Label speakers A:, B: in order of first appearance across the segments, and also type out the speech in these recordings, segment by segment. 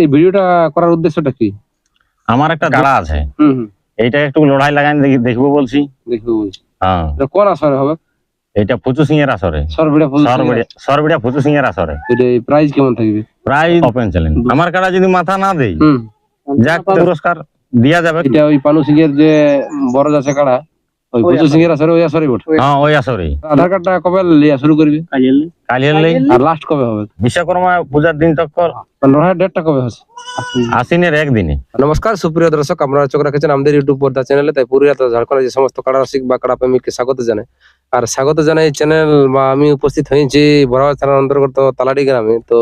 A: এই ভিডিওটা করার উদ্দেশ্যটা কি?
B: আমার একটা কাড়া আছে। এইটা একটু লড়াই লাগাই দেখি দেখব বলছি।
A: দেখব বলছি।
B: হ্যাঁ।
A: কোন আসরে হবে?
B: এইটা ফুচু সিং এর আসরে।
A: সরবিড়া
B: ফুচু সিং এর আসরে।
A: এটা প্রাইস কেমন থাকবে?
B: প্রায় ওপেন চ্যালেঞ্জ আমার কাড়া যদি মাথা না দেই
A: হুম।
B: যাক পুরস্কার দিয়া যাবে।
A: এটা ওই পানু সিং এর যে বড় যাচ্ছে কাড়া ওই বুঝু সিং এর আসরে ওই আসরে বটে
B: হ্যাঁ ওই আসরে
A: আধার কার্ডটা কবে লিয়া শুরু করবি?
B: কালিয়ার লেই
A: আর লাস্ট কবে হবে?
B: বিশ্বকর্মা পূজার দিন তক
A: ডেটটা কবে আছে
B: আশ্বিনের একদিনে।
A: নমস্কার সুপ্রিয় দর্শক আপনারা চোখ রেখেছেন আমাদের ইউটিউব পর্দা চ্যানেলে তাই পুরুলিয়া ঝাড়খণ্ডের যে সমস্ত কাড়া রসিক বা কাড়া প্রেমিককে স্বাগত জানাই। আর স্বাগত জানাই এই চ্যানেল বা আমি উপস্থিত হয়েছি বড়াবাদ থানার অন্তর্গত তালাডি গ্রামে। তো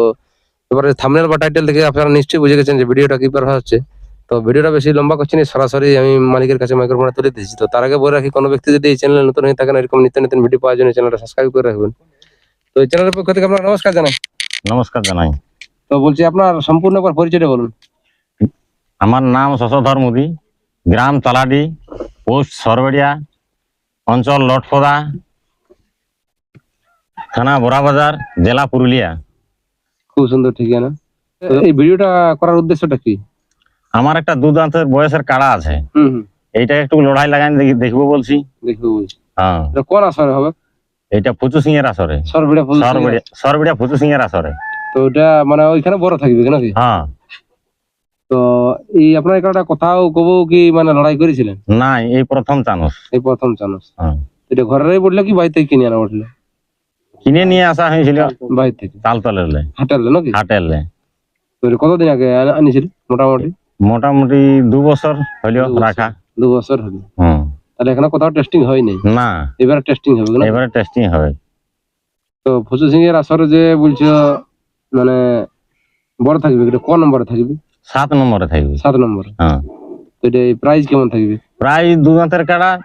A: এবারে থামনেল বা টাইটেল থেকে আপনারা নিশ্চয়ই বুঝে গেছেন যে ভিডিওটা কি করা হচ্ছে। তো ভিডিওটা বেশি লম্বা করছি না সরাসরি আমি মালিকের কাছে মাইক্রোফোনটা তুলে দিয়েছি। তো তার আগে বলে রাখি কোনো ব্যক্তি যদি এই চ্যানেলে নতুন হয়ে থাকেন এরকম নিত্য নতুন ভিডিও পাওয়ার জন্য চ্যানেলটা সাবস্ক্রাইব করে রাখবেন। তো এই চ্যানেলের পক্ষ থেকে আপনারা নমস্কার জানাই।
B: নমস্কার জানাই।
A: তো বলছি আপনার সম্পূর্ণ একবার পরিচয়টা বলুন।
B: আমার নাম শশধর মুদি গ্রাম তালাডি পোস্ট সরবড়িয়া অঞ্চল লটফদা থানা বড়াবাজার জেলা পুরুলিয়া।
A: খুব সুন্দর ঠিকানা। এই ভিডিওটা করার উদ্দেশ্যটা কি?
B: আমার একটা দুদান্তের বয়সের কাড়া আছে। এইটা একটু লড়াই লাগাই দেখব বলছি।
A: দেখব বলছি।
B: হ্যাঁ।
A: কোন আসরে হবে?
B: এইটা ফুচু সিং এর আসরে।
A: সরবিড়া
B: ফুচু সিং এর আসরে।
A: তো ওটা মানে ওইখানে বড় থাকবে নাকি?
B: হ্যাঁ।
A: তো এই আপনার এখানটা কোথাও কবু কি মানে লড়াই করেছিলেন?
B: নাই এই প্রথম চানস।
A: এই প্রথম চানস।
B: হ্যাঁ।
A: এটা ঘরেরই বললে কি বাড়ি থেকে কিনে আনা বললে
B: কিনে নিয়ে আসা হয়েছিল
A: বাড়ি থেকে।
B: তালতলের
A: হাটালে নাকি?
B: হাটের
A: তো কতদিন আগে আনা- আনিছিল মোটামুটি?
B: মোটামুটি দু বছর হইল
A: দু।
B: রাখা।
A: দু বছর হলো।
B: হুম।
A: তাহলে এখানে কোথাও টেস্টিং হয়নি
B: না।
A: এবারে টেস্টিং হবে না?
B: এবারে টেস্টিং হবে।
A: তো ফুসু সিং এর আসরে যে বলছো মানে বড় থাকবে এটা কোন নম্বরে থাকবে?
B: সাত নম্বরে থাকবে।
A: সাত নম্বরে।
B: হ্যাঁ।
A: তো এটা প্রাইস কেমন থাকবে?
B: প্রায় দু দাঁতের কাড়া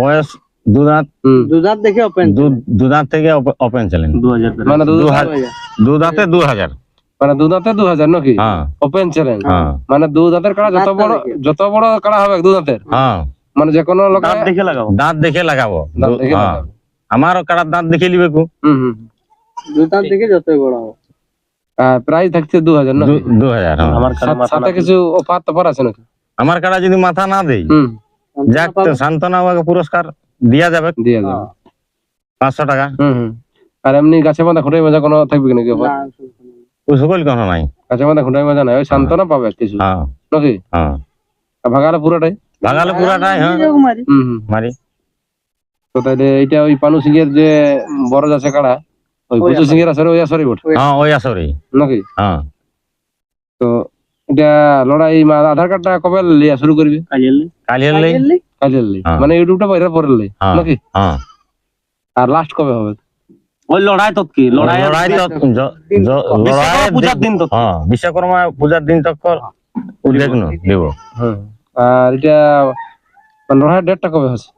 B: বয়স দু দাঁত।
A: হুম।
C: দুধার দেখে ওপেন
B: দু- দু দাঁত থেকে ওপেন চ্যালেঞ্জ
C: দু হাজার
A: মানে দু
B: দু হাজার। দু দাঁতে দু হাজার।
A: মানে দু দাঁতে দু হাজার নাকি?
B: হ্যাঁ।
A: ওপেন চ্যালেঞ্জ
B: হ্যাঁ।
A: মানে দু দাঁতের কাড়া যত বড় যত বড় কাড়া হবে দু দাঁতের।
B: হ্যাঁ।
A: মানে যে কোনো লোক
C: দাঁত দেখে লাগাবো।
B: দাঁত দেখে লাগাবো।
A: দাঁত
B: হ্যাঁ। আমারও কাড়ার দাঁত দেখে নিবে কু।
A: হুম হুম।
C: দুধার দেখে যতই বড় হবে
A: প্রাইস থাকছে দু হাজার না
B: দু- হাজার।
C: আমার
A: সাথে- সাথে কিছু অফার টফার আছে নাকি?
B: আমার কাড়া যদি মাথা না দেই
A: হুম।
B: যাক তো সান্ত্বনা ওকে পুরস্কার দিয়া যাবে।
A: দিয়ে যাবে।
B: পাঁচশো টাকা।
A: হুম হুম। আর এমনি গাছে বাঁধা খুঁটাই মাজা কোনো থাকবে নাকি
B: সকল কেন নাই?
A: গাছে বাঁধা খুঁটাই মাজা নাই ওই সান্ত্বনা পাবে কিছু।
B: হ্যাঁ।
A: নাকি?
B: হ্যাঁ।
A: ভাগালে পুরোটাই?
B: ভাগালে পুরাটাই হ্যাঁ।
A: হুম
B: মারি।
A: তো তাহলে এইটা ওই পানু সিং এর যে বড় যাচ্ছে কাড়া ওই বুচু সিং এর আসরে ওই আসরে বটে।
B: হ্যাঁ ওই আসরে
A: নাকি?
B: হ্যাঁ।
A: তো এটা লড়াই মা- আধার কার্ডটা কবে লিয়া শুরু করবি?
B: কালিয়ার লেই
A: কাজের লি
B: হ্যাঁ।
A: মানে ইউটিউবটা বাইরে পরে লি
B: হ্যাঁ
A: নাকি?
B: হ্যাঁ।
A: আর লাস্ট কবে হবে?
C: ওই লড়াই তো কি? লড়াই
B: লড়াই তো
C: পূজার দিন
B: হ্যাঁ বিশ্বকর্মা পূজার দিন দেব।
A: আর এটা লড়াইয়ের ডেটটা কবে হচ্ছে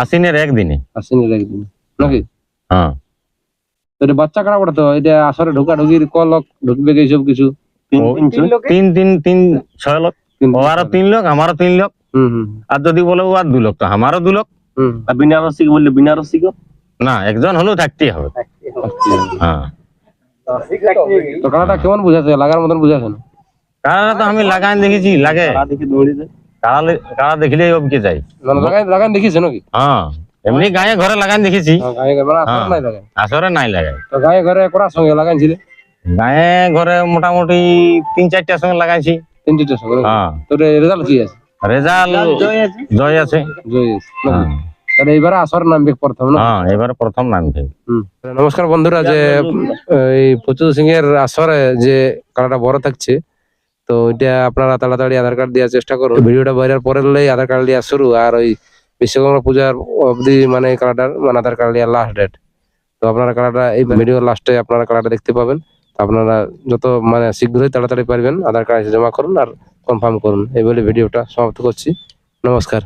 B: আশ্বিনের একদিনে।
A: আশ্বিনের একদিন। নাকি?
B: হ্যাঁ।
A: তো এটা বাচ্চা কাড়া পড়ে তো এটা আসরে ঢোকা ঢুকির ক লোক ঢুকবে কি সব কিছু?
C: তিন তিন ছয়।
B: তিন ছয় লোক? ওয়ারও তিন লোক আমারও তিন লোক।
A: হুম হুম
B: আর যদি বলে ও আর দু লোক তো আমারও দু লোক।
A: হুম।
C: আর বিনা রসিক বললে বিনা রসিক
B: না একজন হলেও থাকতেই হবে। হ্যাঁ।
A: তো কাড়াটা কেমন বুঝাচ্ছে? লাগার মতন বুঝাচ্ছে না?
B: কারা তো আমি লাগাই দেখেছি লাগে। কারা দেখলেই অবকে যাই
A: মানে লাগাই লাগাই নাকি?
B: হ্যাঁ এমনি গায়ে ঘরে লাগাই দেখেছি।
A: হ্যাঁ, গায়ে গায়ে মানে আসরে
B: হ্যাঁ।
A: নাই লাগাই
B: আসরে নাই লাগাই
A: তো গায়ে ঘরে করার সঙ্গে লাগাইছিলে?
B: গায়ে ঘরে মোটামুটি তিন চারটার সঙ্গে লাগাইছি।
A: তিন চারটার সঙ্গে?
B: হ্যাঁ।
A: তো রেজাল্ট কি আছে?
B: রেজাল্ট
C: জয় আছে।
B: জয় আছে।
A: জয় আছে, তাহলে এবারে আসর নামবে প্রথম না?
B: হ্যাঁ এবারে প্রথম নাম
A: নমস্কার বন্ধুরা যে এই প্রচুর সিং এর আসরে যে কালাটা বড় থাকছে তো এটা আপনারা তাড়াতাড়ি আধার কার্ড দেওয়ার চেষ্টা করুন। ভিডিওটা বাইরের পরের লাই আধার কার্ড দেওয়া শুরু আর ওই বিশ্বকর্মা পূজার অবধি মানে এই কালাটার মানে আধার কার্ড দেওয়ার লাস্ট ডেট তো আপনারা কালাটা এই ভিডিওর লাস্টে আপনারা কালাটা দেখতে পাবেন। তো আপনারা যত মানে শীঘ্রই তাড়াতাড়ি পারবেন আধার কার্ড এসে জমা করুন আর কনফার্ম করুন। এই বলে ভিডিওটা সমাপ্ত করছি। নমস্কার।